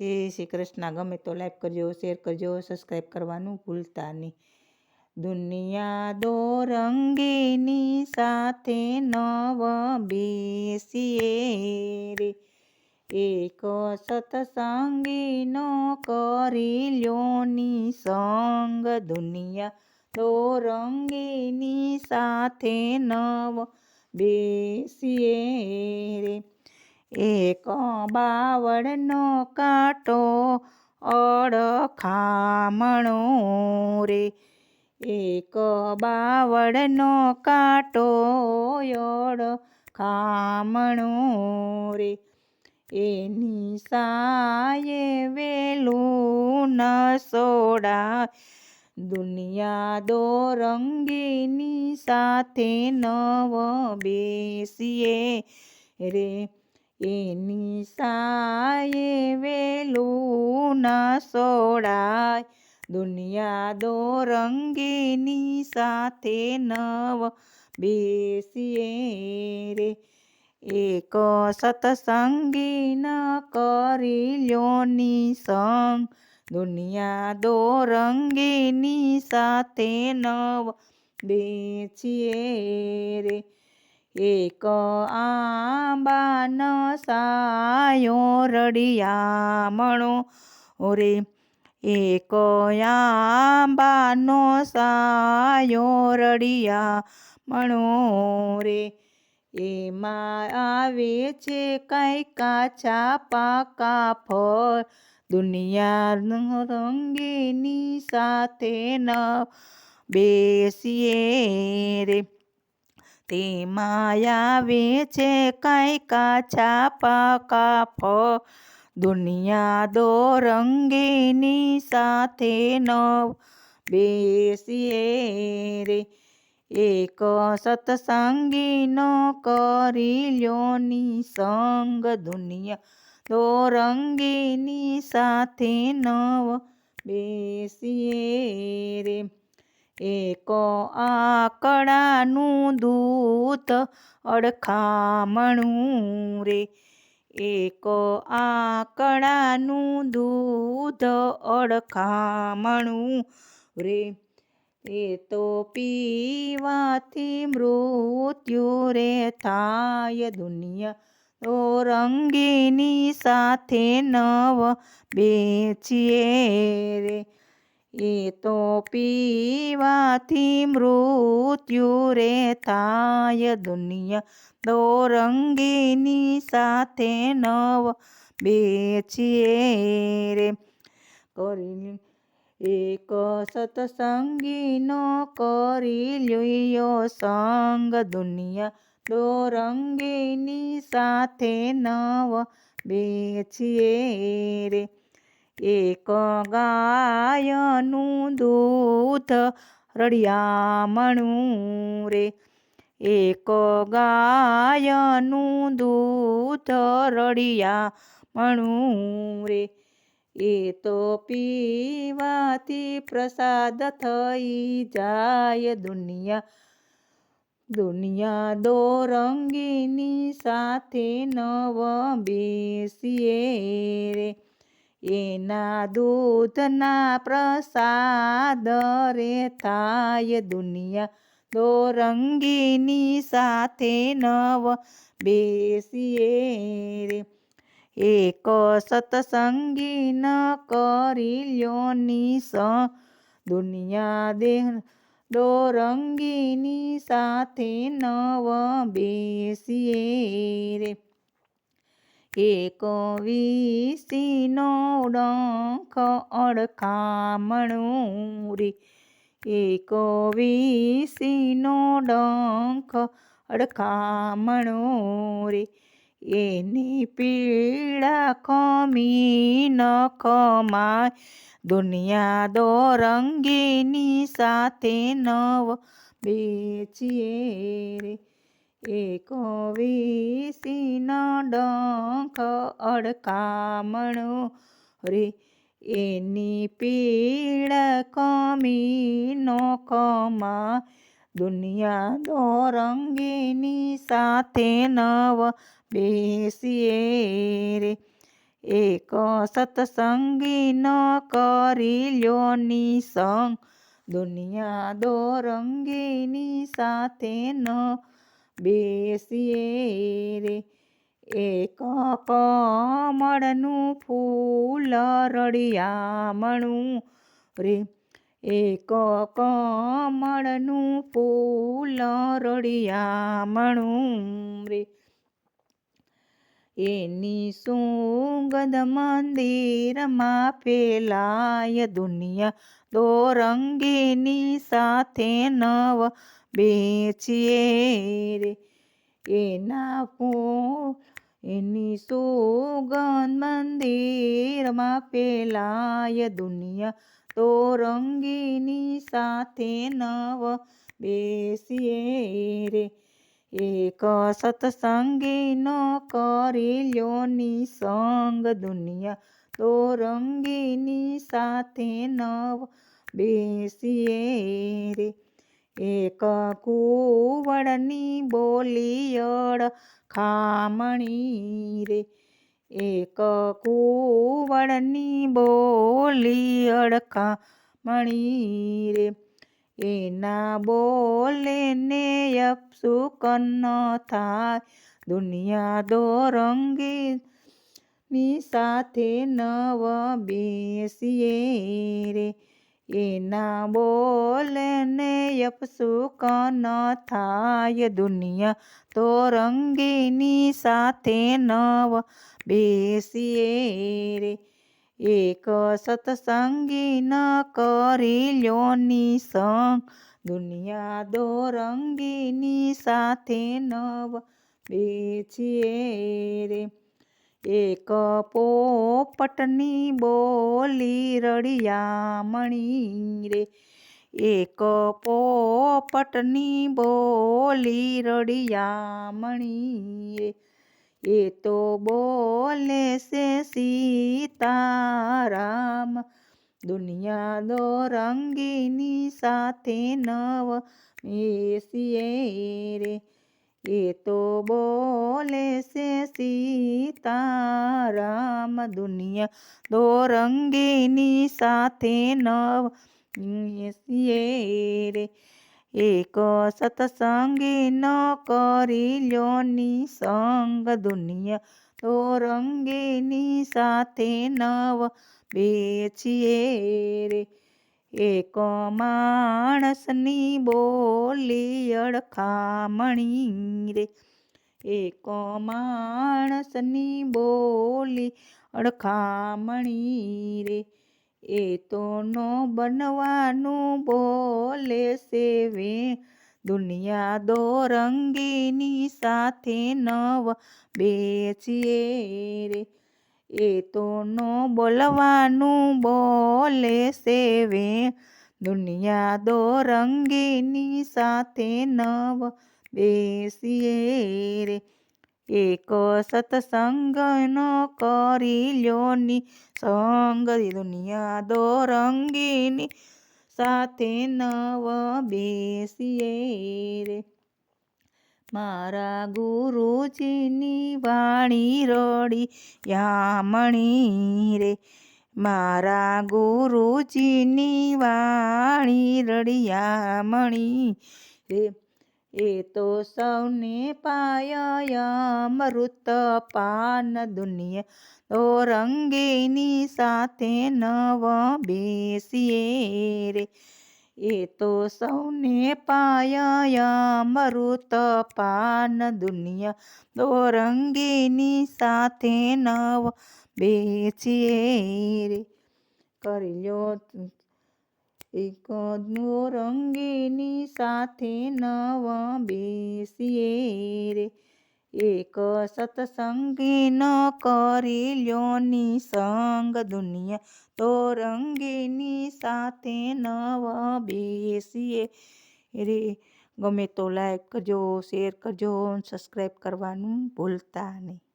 જય શ્રી કૃષ્ણ ગમે તો લાઈક કરજો શેર કરજો સબસ્ક્રાઈબ કરવાનું ભૂલતા નહીં. દુનિયા દો રંગીની સાથે નવ બેસીએ રે. એક સતસંગીનો કરી લ્યોની સંગ. દુનિયા દો રંગીની સાથે નવ બેસીએ રે. એક બાવળનો કાંટો, અડખામણો રે. એક બાવળનો કાંટો, અડખામણો રે. એની સાયે વેલું ન સોડા દુનિયા દોરંગીની સાથે નવ બેસીએ રે. એની સાયે વેલું ન સોડાય. દુનિયા દો રંગીની સાથે નવ બેસીએ રે. એક સતસંગી ન કરી લ્યોની સંગ દુનિયા દો રંગીની સાથે નવ બેસીએ રે. એક આંબાન સાયો રડિયામણો. ઓરે, એક આંબાનો સાયો રડિયામણો. રે એમાં આવે છે કાંઈ કાચા પાકા ફળ. દુનિયા રંગીની સાથે ન બેસીએ રે. તેમાં માયા છે કઈ કાચા પાકા ફ. દુનિયા દો રંગીની સાથે નવ બેસીએ રે. એક સતસંગીનો કરી લ્યોની સંગ દુનિયા દો રંગીની સાથે નવ બેસીએ રે. એક આકડાનું દૂત અડખામણું રે. એક આકડાનું દૂધ અડખામણું રે. એ તો પીવાથી મૃત્યુ રે થાય દુનિયા તો રંગીની સાથે નવ બેચીએ રે. એ તો પીવાથી મૃત્યુ રે થાય. દુનિયા દોરંગીની સાથે નવ બેચીએ રે. કરી એક સતસંગીનો કરી લ્યો સંગ. દુનિયા દોરંગીની સાથે નવ બેચીએ રે. એક ગાયનું દૂધ રળિયામણું રે. એક ગાયનું દૂધ રળિયામણું રે. એ તો પીવાથી પ્રસાદ થઈ જાય દુનિયા દુનિયા દો રંગીની સાથે નવ બેસીએ રે. એના દૂધના પ્રસાદ રે થાય દુનિયા દો રંગીની સાથે નવ બેસીએ રે. એક સતસંગી ન કરી લ્યોની સ દુનિયા દેહ દો રંગીની સાથે નવ બેસીએ રે. એક વીસીનો ડંખ અડખામણું રે એક વીસીનો ડંખ અડખામણું રે એની પીડા ખમી ન ખમાય. દુનિયા દો રંગીની સાથે નવ બેચીએ રે. એક વીસીનો ડંખ અડકામણો રે, એની પીડ કમી નો કમા, દુનિયા દોરંગીની સાથે નવ બેસીએ રે. એક સત્સંગી ન કરી લ્યો નિસંગ, દુનિયા દોરંગીની સાથે ન બેસીએ રે એક કમળનું ફૂલ રળિયામણું રે. એક કમળનું ફૂલ રળિયામણું રે. એની સુગંધ મંદિરમાં ફેલાય દુનિયા. દોરંગીની સાથે નવ બેચીએ રે. એના ફૂલ, એની સુગંધ મંદિરમાં ફેલાય દુનિયા. દોરંગીની સાથે નવ બેસીએ રે. એક સત્સંગી ન કરી લ્યો નિસંગ દુનિયા દોરંગીની સાથે નવ બેસીએ રે. એક કુવડની બોલિયડ ખામણી રે. એક કુવડની બોલિયડ ખામણી રે. એના બોલે ને અપસુક ન થાય દુનિયા દોરંગી ની સાથે નવ બેસીએ રે એના બોલે ને અપસુક ન થાય દુનિયા દોરંગીની સાથે નવ બેસીએ રે એક સત્સંગી ન કરી લ્યો સંગ. દુનિયા દોરંગીની સાથે નવ બેચીએ રે. એક પોપટની બોલી રળિયામણી રે. એક પોપટની બોલી રળિયામણી રે. એ તો બોલે છે સીતારામ. દુનિયા દોરંગીની સાથે નવ મેસીએ રે. એ તો બોલે છે સીતારામ. દુનિયા દોરંગીની સાથે નવ મેસીએ રે. એક સત્સંગી ન કરી લ્યો સંગ દુનિયા દોરંગીની સાથે નવ બેચીએ રે. એક માણસની બોલી અડખામણી રે. એક માણસની બોલી અડખામણી રે. એ તો નો બનવાનું બોલે સેવે. દુનિયા દોરંગીની સાથે નવ બેચીએ રે. એ તો નો બોલવાનું બોલે સેવે. દુનિયા દો રંગીની સાથે નવ બેસીએ રે. એક સત્સંગ ન કરી લ્યોની સંગ દુનિયા દોરંગીની, સાથે નવ બેસીએ રે. મારા ગુરુજીની વાણી રડી યામણી રે. મારા ગુરુજીની વાણી રડિયામણી રે. એ તો સૌને પાય અમૃત પાન દુનિયા. દોરંગીની સાથે નવ બેસીએ રે. એ તો સૌને પાય અમૃત પાન દુનિયા. દોરંગીની સાથે નવ બેસીએ રે. કરી લ્યો એક દોરંગીની સાથે નવ બેસીએ રે એક સત્સંગી ન કરી લ્યો નિસંગ દુનિયા દોરંગીની સાથે નવ બેસીએ રે ગમે તો લાઈક કરજો શેર કરજો સબસ્ક્રાઈબ કરવાનું ભૂલતા નહીં